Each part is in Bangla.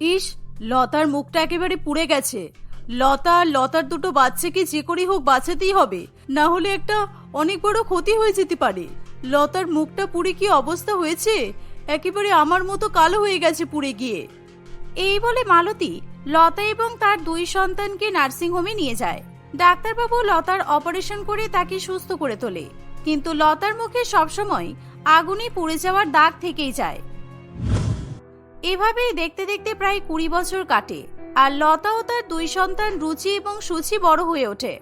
ইস, লতার মুখটা একেবারে পুড়ে গেছে। লতা, লতার দুটো বাচ্চাকে যে করেই হোক বাঁচাতেই হবে। না হলে একটা অনেক বড় ক্ষতি হয়ে যেতে পারে। লতার মুখটা পুড়ে কি অবস্থা হয়েছে? একেবারে আমার মতো কালো হয়ে গেছে পুড়ে গিয়ে। এই বলে মালতী লতা এবং তার দুই সন্তানকে নার্সিংহোমে নিয়ে যায়। ডাক্তারবাবু লতার অপারেশন করে তাকে সুস্থ করে তোলে। কিন্তু লতার মুখে সবসময় আগুনে পুড়ে যাওয়ার দাগ থেকেই যায়। এভাবেই দেখতে দেখতে প্রায় কুড়ি বছর কাটে, আর লতা ও তার দুই সন্তান রুচি এবং সুচি বড় হয়ে ওঠে।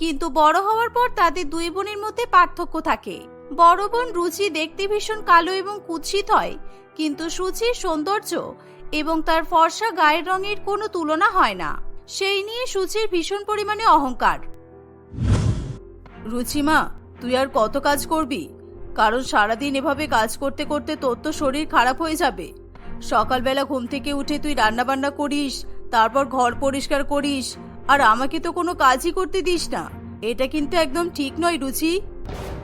কিন্তু বড় হওয়ার পর তাদের দুই বোনের মধ্যে পার্থক্য থাকে। বড় বোন রুচি দেখতে ভীষণ কালো এবং কুৎসিত হয়, কিন্তু সুচির সৌন্দর্য এবং তার ফর্সা গায়ের রঙের কোনো তুলনা হয় না। সেই নিয়ে সুচির ভীষণ পরিমাণে অহংকার। রুচিমা তুই আর কত কাজ করবি? কারণ সারাদিন এভাবে কাজ করতে করতে তোর তো শরীর খারাপ হয়ে যাবে। সকালবেলা ঘুম থেকে উঠে তুই রান্না বান্না করিস, তারপর ঘর পরিষ্কার করিস, আর আমাকে তো কোনো কাজই করতে দিস না। এটা কিন্তু একদম ঠিক নয়, রুচি।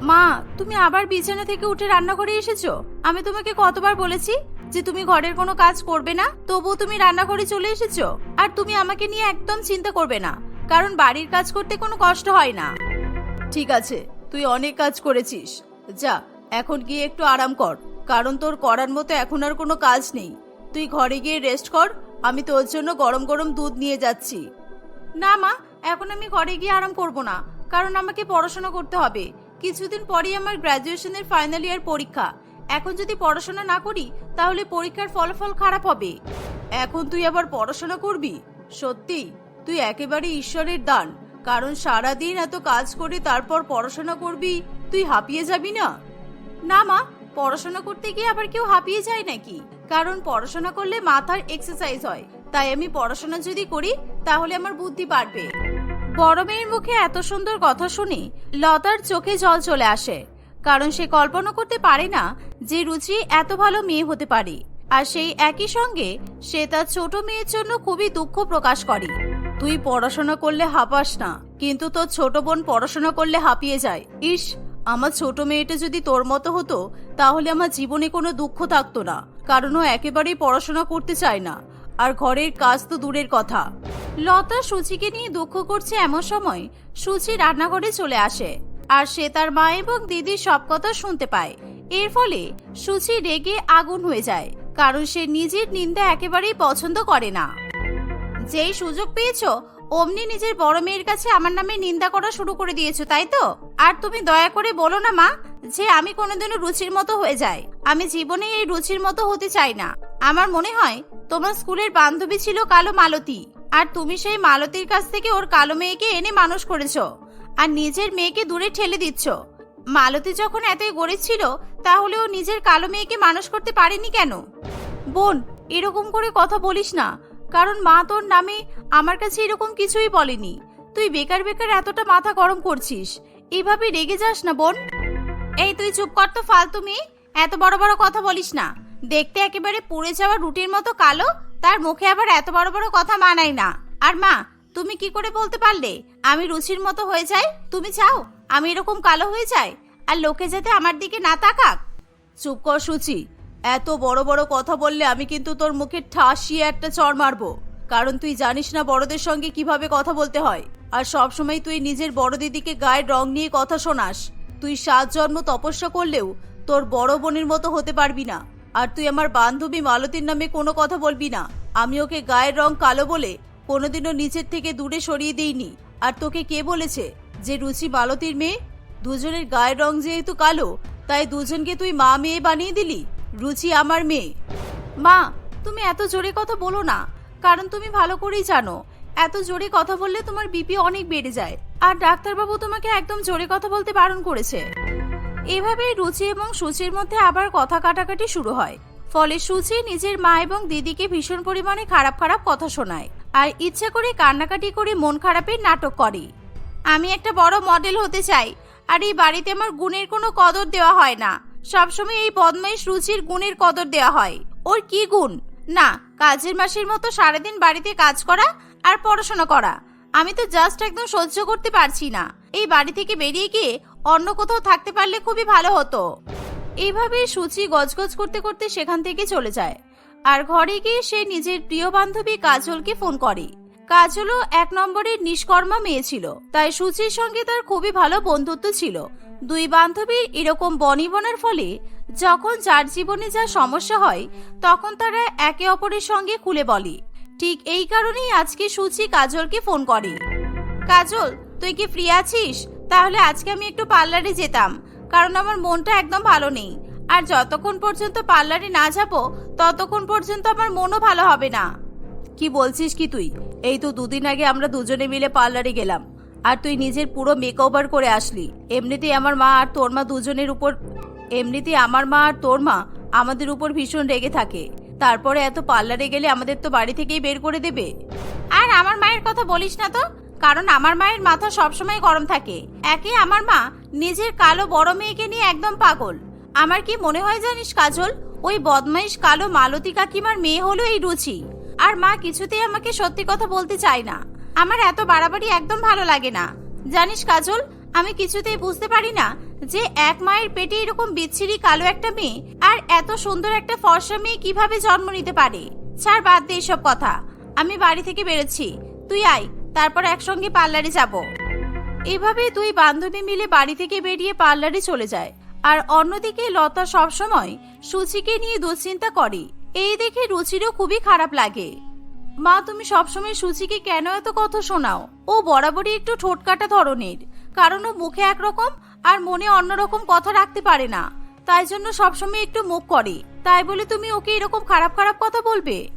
মা, তুমি আবার বিছানা থেকে উঠে রান্নাঘরে এসেছ? আমি তোমাকে কতবার বলেছি যে তুমি ঘরের কোনো কাজ করবে না? তবুও তুমি রান্নাঘরে চলে এসেছ, আর তুমি আমাকে নিয়ে একদম চিন্তা করবে না, কারণ বাড়ির কাজ করতে কোনো কষ্ট হয় না। ঠিক আছে, তুই অনেক কাজ করেছিস। যা, এখন গিয়ে একটু আরাম কর। কারণ তোর করার মতো এখন আর কোনো কাজ নেই। তুই ঘরে গিয়ে রেস্ট কর, আমি তোর জন্য গরম গরম দুধ নিয়ে যাচ্ছি। না মা, এখন আমি ঘরে গিয়ে আরাম করব না, কারণ আমাকে পড়াশোনা করতে হবে। কিছুদিন পরেই আমার গ্র্যাজুয়েশনের ফাইনাল ইয়ার পরীক্ষা। এখন যদি পড়াশোনা না করি, তাহলে পরীক্ষার ফলাফল খারাপ হবে। এখন তুই আবার পড়াশোনা করবি? সত্যি? তুই একেবারে ঈশ্বরের দান। কারণ সারাদিন এত কাজ করে তারপর পড়াশোনা করবি, তুই হাঁপিয়ে যাবি না? না মা পড়াশোনা করতে গিয়ে আবার কেউ হাঁপিয়ে যায় নাকি? কারণ পড়াশোনা করলে মাথার এক্সারসাইজ হয়। তাই আমি পড়াশোনা যদি করি, তাহলে আমার বুদ্ধি বাড়বে। বড় মেয়ের মুখে এত সুন্দর কথা শুনে লতার চোখে জল চলে আসে। কারণ সে কল্পনা করতে পারে না যে রুচি এত ভালো মেয়ে হতে পারে। আর সেই একই সঙ্গে সে তার ছোট মেয়ের জন্য খুবই দুঃখ প্রকাশ করে। তুই পড়াশোনা করলে হাঁপাস না, কিন্তু তোর ছোট বোন পড়াশোনা করলে হাঁপিয়ে যায়। ইস আমার ছোট মেয়েটা যদি তোর মতো হতো, তাহলে আমার জীবনে কোনো দুঃখ থাকতো না, কারণ ও একেবারেই পড়াশোনা করতে চায় না। আর ঘরের কাজ তো দূরের কথা। লতা সুচিকে নিয়ে দুঃখ করছে এমন সময় সুচি রান্নাঘরে চলে আসে, আর সে তার মা এবং দিদির সব কথা শুনতে পায়। এর ফলে সুচি রেগে আগুন হয়ে যায়, কারণ সে নিজের নিন্দা একেবারেই পছন্দ করে না। যেই সুযোগ পেয়েছ অমনি নিজের বড় মেয়ের কাছে আমার নামে নিন্দা করা শুরু করে দিয়েছ, তাই তো? আর তুমি দয়া করে বলো না, মা, যে আমি কোনোদিনও রুচির মতো হয়ে যাই। আমি জীবনে এই রুচির মতো হতে চাই না। আমার মনে হয় তোমার স্কুলের বান্ধবী ছিল কালো মালতী, আর তুমি সেই মালতীর কাছ থেকে ওর কালো মেয়েকে এনে মানুষ করেছ, আর নিজের মেয়েকে দূরে ঠেলে দিচ্ছ। মালতী যখন এতই গরিব ছিল, তাহলে ও নিজের কালো মেয়েকে মানুষ করতে পারেনি কেন? বোন, এরকম করে কথা বলিস না। কারণ মা তোর নামে আমার কাছে এরকম কিছুই বলেনি। তুই বেকার বেকার এতটা মাথা গরম করছিস। এভাবে রেগে যাস না, বোন। এই, তুই চুপ কর তো, ফালতু মেয়ে। এত বড় বড় কথা বলিস না। দেখতে একেবারে পুড়ে যাওয়া রুটির মতো কালো, তার মুখে আবার এত বড় বড় কথা মানায় না। আর মা, তুমি কি করে বলতে পারলে? আমি রুচির মতো হয়ে যাই? তুমি চাও আমি এরকম কালো হয়ে যাই? আর লোকে যাতে আমার দিকে না তাকাক? চুপ কর, সুচি। এত বড় বড় কথা বললে আমি কিন্তু তোর মুখে ঠাসিয়ে একটা চড় মারবো। কারণ তুই জানিস না বড়দের সঙ্গে কীভাবে কথা বলতে হয়। আর সব সময় তুই নিজের বড় দিদিকে গায়ের রং নিয়ে কথা শোনাস। তুই সাত জন্ম তপস্যা করলেও তোর বড় বোনের মতো হতে পারবি না। আর তুই আমার বান্ধবী মালতীর নামে কোনো কথা বলবি না। আমি ওকে গায়ের রং কালো বলে কোনোদিনও নিচের থেকে দূরে সরিয়ে দিইনি। আর তোকে কে বলেছে যে রুচি মালতীর মেয়ে? দুজনের গায়ের রং যেহেতু কালো, তাই দুজনকে তুই মা মেয়ে বানিয়ে দিলি? রুচি আমার মেয়ে। মা, তুমি এত জোরে কথা বলো না। কারণ তুমি ভালো করেই জানো, এত জোরে কথা বললে তোমার বিপি অনেক বেড়ে যায়। আর ডাক্তারবাবু তোমাকে একদম জোরে কথা বলতে বারণ করেছে। এভাবেই রুচি এবং সুচির মধ্যে আবার কথা কাটাকাটি শুরু হয়। ফলে সুচি নিজের মা এবং দিদিকে ভীষণ পরিমাণে খারাপ খারাপ কথা শোনায়। আর ইচ্ছা করে কান্নাকাটি করে মন খারাপের নাটক করে। আমি একটা বড় মডেল হতে চাই, আর এই বাড়িতে আমার গুণের কোনো কদর দেওয়া হয় না। সবসময় এই বদমাইশ রুচির গুণের কদর দেওয়া হয়। ওর কি গুণ? না, কাজের মাসের মতো সারাদিন বাড়িতে কাজ করা আর পড়াশোনা করা। আমি তো জাস্ট একদম সহ্য করতে পারছি না। এই বাড়ি থেকে বেরিয়ে গিয়ে অন্য কোথাও থাকতে পারলে খুবই ভালো হতো। এইভাবে সুচি গজগজ করতে করতে সেখান থেকে চলে যায়। আর ঘরে গিয়ে সে নিজের প্রিয় বান্ধবী কাজলকে ফোন করে। কাজলও এক নম্বরের নিষ্কর্মা মেয়ে ছিল, তাই সুচির সঙ্গে তার খুবই ভালো বন্ধুত্ব ছিল। দুই বান্ধবীর এরকম বনিবনার ফলে যখন যার জীবনে যা সমস্যা হয়, তখন তারা একে অপরের সঙ্গে খুলে বলে। ঠিক এই কারণেই আজকে সুচি কাজলকে ফোন করে। কাজল, তুই কি ফ্রি আছিস? তাহলে আজকে আমি একটু পার্লারে যেতাম, কারণ আমার মনটা একদম ভালো নেই। আর যতক্ষণ পর্যন্ত পার্লারে না যাব, ততক্ষণ পর্যন্ত আমার মনও ভালো হবে না। কি বলছিস কি তুই? এই তো দুদিন আগে আমরা দুজনে মিলে পার্লারে গেলাম। আর তুই নিজের পুরো মেকওভার করে আসলি। এমনিতেই আমার মা আর তোর মা দুজনের উপর এমনিতেই আমার মা আর তোর মা আমাদের উপর ভীষণ রেগে থাকে। তারপরে এত পার্লারে গেলে আমাদের তো বাড়ি থেকেই বের করে দেবে। আর আমার মায়ের কথা বলিস না তো? কারণ আমার মায়ের মাথা সবসময় গরম থাকে। একে আমার মা নিজের কালো বড় মেয়েকে নিয়ে একদম পাগল। আমার কি মনে হয় জানিস কাজল? ওই বদমাইশ কালো মালতী কাকিমার মেয়ে হলো এই রুচি। আর মা কিছুতেই আমাকে সত্যি কথা বলতে চায় না। আমার এত বাড়াবাড়ি একদম ভালো লাগে না। জানিস কাজল, আমি কিছুতেই বুঝতে পারি না যে এক মায়ের পেটে এরকম বিচ্ছিরি কালো একটা মেয়ে আর এত সুন্দর একটা ফর্সা মেয়ে কীভাবে জন্ম নিতে পারে? ছাড় বাদ দে এসব কথা। আমি বাড়ি থেকে বেরোচ্ছি। তুই আয়, তারপর একসঙ্গে পার্লারে যাব। এভাবে দুই বান্ধবী মিলে বাড়ি থেকে বেরিয়ে পার্লারে চলে যায়। আর অন্যদিকে লতা সবসময় সুচিকে নিয়ে দুশ্চিন্তা করে। এই দেখে রুচিরও খুবই খারাপ লাগে। মা, তুমি সবসময় সুচিকে কেন এত কথা শোনাও? ও বরাবরই একটু ঠোঁটকাটা ধরনের। কারণ ও মুখে একরকম আর মনে অন্যরকম কথা রাখতে পারে না। তাই জন্য সবসময় একটু মুখ করে। তাই বলে তুমি ওকে এরকম খারাপ খারাপ কথা বলবে?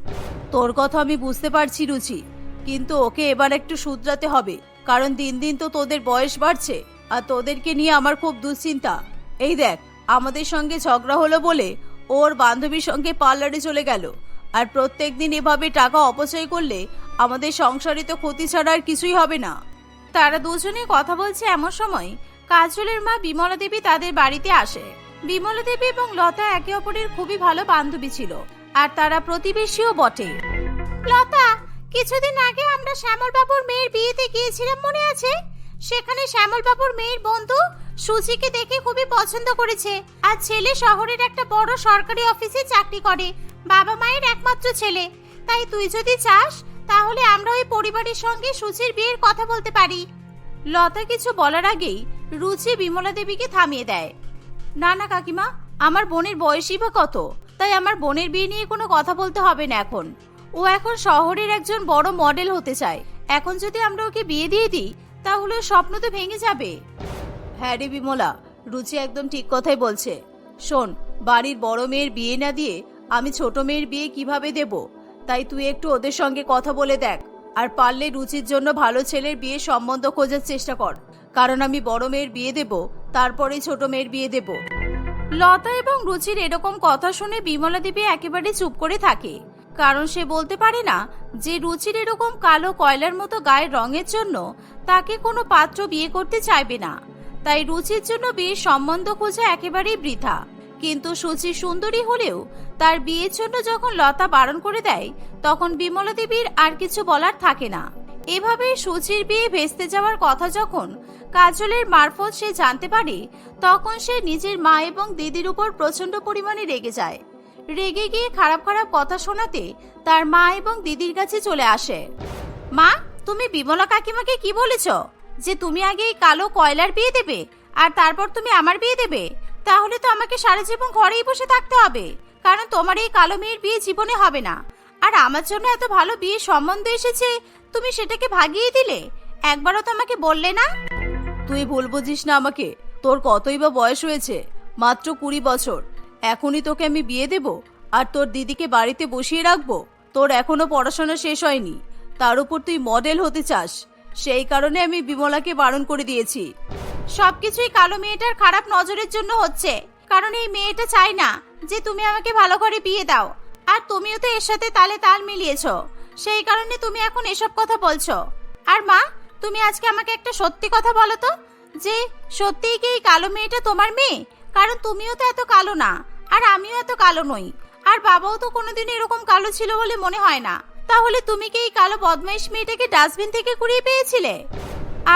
তোর কথা আমি বুঝতে পারছি, রুচি। কিন্তু ওকে এবার একটু শুধরাতে হবে। কারণ দিন দিন তো তোদের বয়স বাড়ছে আর তোদেরকে নিয়ে আমার খুব দুশ্চিন্তা। এই দেখ, আমাদের সঙ্গে ঝগড়া হলো বলে ওর বান্ধবীর সঙ্গে পার্লারে চলে গেল। আর প্রত্যেক দিন এভাবে টাকা অপচয় করলে আমাদের সংসারে তো ক্ষতি ছাড়া আর কিছুই হবে না। তারা দুজনে কথা বলছে এমন সময় কাজলের মা বিমলা দেবী তাদের বাড়িতে আসে। বিমলা দেবী এবং লতা একে অপরের খুবই ভালো বান্ধবী ছিল আর তারা প্রতিবেশীও বটে। লতা, কিছুদিন আগে আমরা শ্যামল বাবুর মেয়ের বিয়েতে গিয়েছিলাম মনে আছে? সেখানে শ্যামল বাবুর মেয়ের বন্ধু সুচিকে দেখে খুবই পছন্দ করেছে। আর ছেলে শহরের একটা বড় সরকারি অফিসে চাকরি করে। বাবা মায়ের একমাত্র ছেলে। তাই তুই যদি চাস, তাহলে আমরা ওই পরিবারের সঙ্গে সুচির বিয়ের কথা বলতে পারি। লতা কিছু বলার আগেই রুচি বিমলা দেবীকে থামিয়ে দেয়। না না কাকিমা, আমার বোনের বয়সই বা কত, তাই আমার বোনের বিয়ে নিয়ে কোনো কথা বলতে হবে না এখন। ও এখন শহরের একজন বড় মডেল হতে চায়। এখন যদি আমরা ওকে বিয়ে দিয়ে দিই, তাহলে স্বপ্ন তো ভেঙে যাবে। হ্যাঁ রে বিমলা, রুচি একদম ঠিক কথাই বলছে। শোন, বাড়ির বড় মেয়ের বিয়ে না দিয়ে আমি ছোট মেয়ের বিয়ে কীভাবে দেব? তাই তুই একটু ওদের সঙ্গে কথা বলে দেখ, আর পারলে রুচির জন্য ভালো ছেলের বিয়ে সম্বন্ধ খোঁজার চেষ্টা কর। কারণ আমি বড় মেয়ের বিয়ে দেব তারপরে ছোট মেয়ের বিয়ে দেব। লতা এবং রুচির এরকম কথা শুনে বিমলা দেবী একেবারে চুপ করে থাকে। কারণ সে বলতে পারে না যে রুচির এরকম কালো কয়লার মতো গায়ের রঙের জন্য তাকে কোনো পাত্র বিয়ে করতে চাইবে না। তাই রুচির জন্য বিয়ের সম্বন্ধ খোঁজা একেবারেই বৃথা। কিন্তু সুচি সুন্দরী হলেও তার বিয়ের জন্য যখন লতা বারণ করে দেয়, তখন বিমলা দেবীর আর কিছু বলার থাকে না। এভাবে সুচির বিয়ে ভেস্তে যাওয়ার কথা যখন কাজলের মারফত সে জানতে পারে, তখন সে নিজের মা এবং দিদির উপর প্রচণ্ড পরিমাণে রেগে যায়। রেগে গিয়ে খারাপ খারাপ কথা শোনাতে তার মা এবং দিদির কাছে চলে আসে। মা, তুমি বিমলা কাকিমাকে কি বলেছ? যে তুমি আগে কালো কয়লার বিয়ে দেবে, আর তারপর তুমি আমার বিয়ে দেবে? তাহলে তো আমাকে সারা জীবন ঘরেই বসে থাকতে হবে। কারণ তোমার এই কালো মেয়ের বিয়ে জীবনে হবে না। আর আমার জন্য এত ভালো বিয়ে সম্বন্ধ এসেছে, তুমি সেটাকে ভাগিয়ে দিলে? একবারও তো আমাকে বললে না? তুই ভুল বুঝিস না আমাকে। তোর কতই বা বয়স হয়েছে? মাত্র কুড়ি বছর। এখনই তোকে আমি বিয়ে দেব, আর তোর দিদিকে বাড়িতে বসিয়ে রাখব। তোর এখনও পড়াশোনা শেষ হয়নি। তার উপর তুই মডেল হতে চাস। সেই কারণে আমি বিমলাকে বারণ করে দিয়েছি। সবকিছুই কালো মেয়েটার খারাপ নজরের জন্য হচ্ছে। কারণ এই মেয়েটা চায় না যে তুমি আমাকে ভালো করে বিয়ে দাও। আর তুমিও তো এর সাথে তালে তাল মিলিয়েছ। সেই কারণে তুমি এখন এসব কথা বলছো। আর মা, তুমি আজকে আমাকে একটা সত্যি কথা বলো তো? যে সত্যিই কি এই কালো মেয়েটা তোমার মেয়ে? কারণ তুমিও তো এত কালো না, আর আমিও এত কালো নই। আর বাবাও তো কোনোদিন এরকম কালো ছিল বলে মনে হয় না। তাহলে তুমি কি এই কালো বদমাইশ মেয়েটাকে ডাস্টবিন থেকে কুড়িয়ে পেয়েছিলে?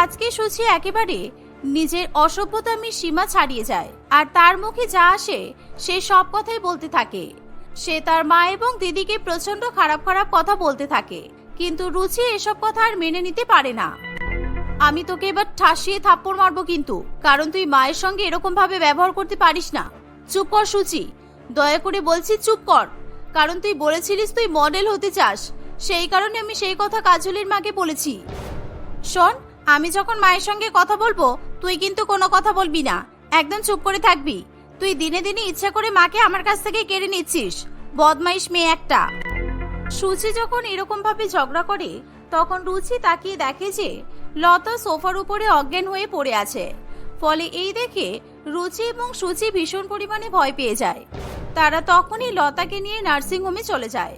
আজকে সুচি একেবারে নিজের অসভ্যতামি সীমা ছাড়িয়ে যায় আর তার মুখে যা আসে, সে সব কথাই বলতে থাকে। সে তার মা এবং দিদিকে প্রচণ্ড খারাপ খারাপ কথা বলতে থাকে। কিন্তু রুচি এসব কথা আর মেনে নিতে পারে না। আমি তোকে এবার ঠাসিয়ে থাপ্পড় মারবো কিন্তু, কারণ তুই মায়ের সঙ্গে এরকম ভাবে ব্যবহার করতে পারিস না। চুপ কর, সুচি। দয়া করে বলছি চুপ কর। কারণ তুই বলেছিলিস তুই মডেল হতে চাস। সেই কারণে আমি সেই কথা কাজলের মাকে বলেছি। শোন, আমি যখন মায়ের সঙ্গে কথা বলব তুই কিন্তু কোনো কথা বলবি না। একদম চুপ করে থাকবি। তুই দিনে দিনে ইচ্ছা করে মাকে আমার কাছ থেকে কেড়ে নিচ্ছিস। বদমাইশ মেয়ে একটা। সুচি যখন এরকম ভাবে ঝগড়া করে, তখন রুচি তাকিয়ে দেখে যে লতা সোফার উপরে অজ্ঞান হয়ে পড়ে আছে। ফলে এই দেখে রুচি এবং সুচি ভীষণ পরিমাণে ভয় পেয়ে যায়। তারা তখনই লতাকে নিয়ে নার্সিং হোমে চলে যায়।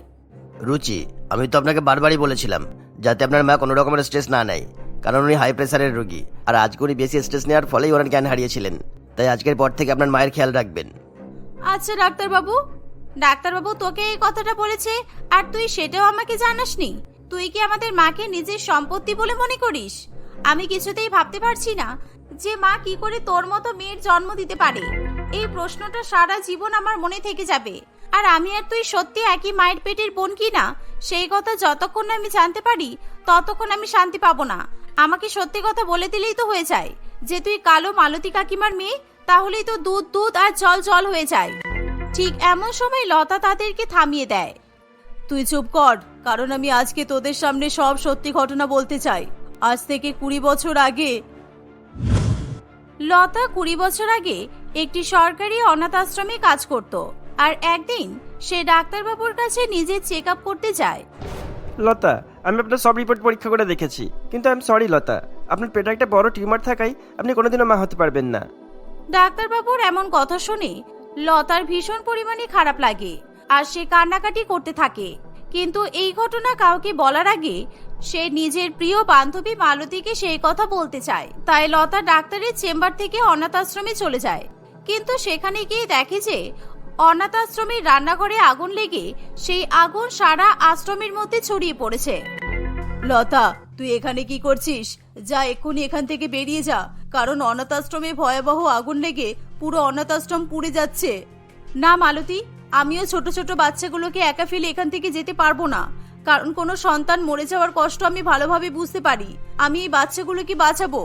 রুচি, আমি তো আপনাকে বারবারই বলেছিলাম, যাতে আপনার মা কোনো রকমের স্ট্রেস না নেয়। কারণ উনি হাই প্রেসারের রোগী। আর আজকে উনি বেশি স্ট্রেস নেওয়ার ফলেই ওনার জ্ঞান হারিয়েছিলেন। তাই আজকের পর থেকে আপনার মায়ের খেয়াল রাখবেন। আচ্ছা ডাক্তারবাবু। ডাক্তারবাবু, তোকে এই কথাটা বলেছে, আর তুই সেটাও আমাকে জানাসনি। তুই কি আমাদের মাকে নিজের সম্পত্তি বলে মনে করিস? আমি কিছুতেই ভাবতে পারছি না যে মা কি করে তোর মতো মেয়ের জন্ম দিতে পারে। এই প্রশ্নটা সারা জীবন আমার মনে থেকে যাবে। আর আমি আর তুই সত্যি একই মায়ের পেটের বোন কি না, সেই কথা যতক্ষণ না আমি জানতে পারি, ততক্ষণ আমি শান্তি পাবো না। আমাকে সত্যি কথা বলে দিলেই তো হয়ে যায়। যে তুই কালো মালতী কাকিমার মেয়ে, তাহলেই তো দুধ দুধ আর জল জল হয়ে যায়। ঠিক এমন সময় লতা তাদেরকে থামিয়ে দেয়। তুই চুপ কর, কারণ আমি আজকে তোদের সামনে সব সত্যি ঘটনা বলতে চাই। আজ থেকে কুড়ি বছর আগে লতা কুড়ি বছর আগে একটি সরকারি অনাথ আশ্রমে কাজ করত, আর একদিন সে ডাক্তারবাবুর কাছে নিজের চেক আপ করতে যায়। লতা আমি আপনার সব রিপোর্ট পরীক্ষা করে দেখেছি। কিন্তু আই এম সরি লতা। আপনার পেটে একটা বড় টিউমার থাকায় আপনি কোনোদিনও মা হতে পারবেন না। ডাক্তারবাবুর এমন কথা শুনে লতার ভীষণ পরিমাণে খারাপ লাগে আর সে কান্নাকাটি করতে থাকে। কিন্তু এই ঘটনা কাউকে বলার আগে সে নিজের প্রিয় বান্ধবী মালতীকে সেই কথা বলতে চায়। তাই লতা ডাক্তারের চেম্বার থেকে অনাথ আশ্রমে চলে যায়। কিন্তু সেখানে গিয়ে দেখে যে অনাথ আশ্রমের রান্নাঘরে আগুন লেগে সেই আগুন সারা আশ্রমের মধ্যে ছড়িয়ে পড়েছে। লতা, তুই এখানে কি করছিস? যা এক্ষুনি এখান থেকে বেরিয়ে যা, কারণ অনাথ আশ্রমে ভয়াবহ আগুন লেগে পুরো অনাথ আশ্রম পুড়ে যাচ্ছে। না, মালতী, আমিও ছোট ছোট বাচ্চাগুলোকে একা ফেলে এখান থেকে যেতে পারব না, কারণ কোনো সন্তান মরে যাওয়ার কষ্ট আমি ভালোভাবে বুঝতে পারি। আমি এই বাচ্চাগুলোকে বাঁচাবো।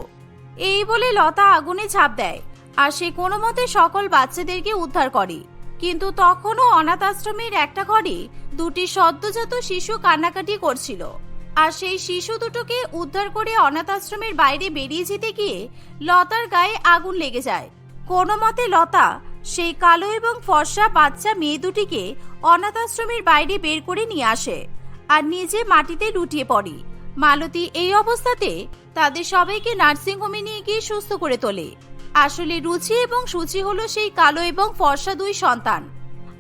এই বলে লতা আগুনে ঝাঁপ দেয়, আর সে কোনো মতে সকল বাচ্চাদেরকে উদ্ধার করে। কিন্তু তখনও অনাথ আশ্রমের একটা ঘরে দুটি সদ্যজাত শিশু কান্নাকাটি করছিল। আর সেই শিশু দুটোকে উদ্ধার করে অনাথ আশ্রমের বাইরে বেরিয়ে যেতে গিয়ে লতার গায়ে আগুন লেগে যায়। কোনো মতে লতা সেই কালো এবং ফর্সা বাচ্চা মেয়ে দুটিকে অনাথ আশ্রমের বাইরে বের করে নিয়ে আসে আর নিজে মাটিতে লুটিয়ে পড়ে। মালতী এই অবস্থাতে তাদের সবাইকে নার্সিং হোমে নিয়ে গিয়ে সুস্থ করে তোলে। আসলে রুচি এবং সুচি হলো সেই কালো এবং ফর্সা দুই সন্তান।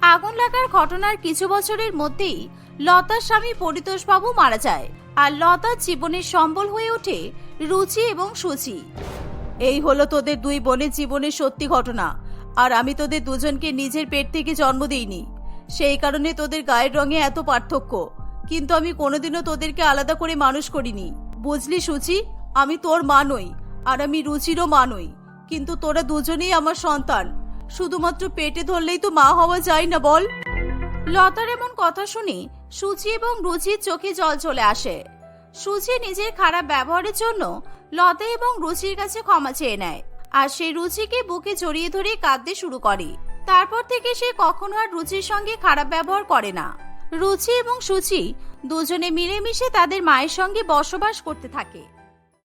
আগুন লাগার ঘটনার কিছু বছরের মধ্যেই লতার স্বামী পরিতোষবাবু মারা যায় আর লতার জীবনের সম্বল হয়ে ওঠে রুচি এবং সুচি। এই হলো তোদের দুই বোনের জীবনের সত্যি ঘটনা। আর আমি তোদের দুজনকে নিজের পেট থেকে জন্ম দিইনি। সেই কারণে তোদের গায়ের রঙে এত পার্থক্য। কিন্তু আমি কোনোদিনও তোদেরকে আলাদা করে মানুষ করিনি। বুঝলি সুচি? আমি তোর মা নই, আর আমি রুচিরও মা নই। কিন্তু তোরা দুজনেই আমার সন্তান। শুধুমাত্র পেটে ধরলেই তো মা হওয়া যায় না, বল। লতার এমন কথা শুনি সুচি এবং রুচির চোখে জল চলে আসে। সুচি নিজের খারাপ ব্যবহারের জন্য লতা এবং রুচির কাছে ক্ষমা চেয়ে নেয় আর সে রুচিকে বুকে জড়িয়ে ধরে কাঁদতে শুরু করে। তারপর থেকে সে কখনো আর রুচির সঙ্গে খারাপ ব্যবহার করে না। রুচি এবং সুচি দুজনে মিলেমিশে তাদের মায়ের সঙ্গে বসবাস করতে থাকে।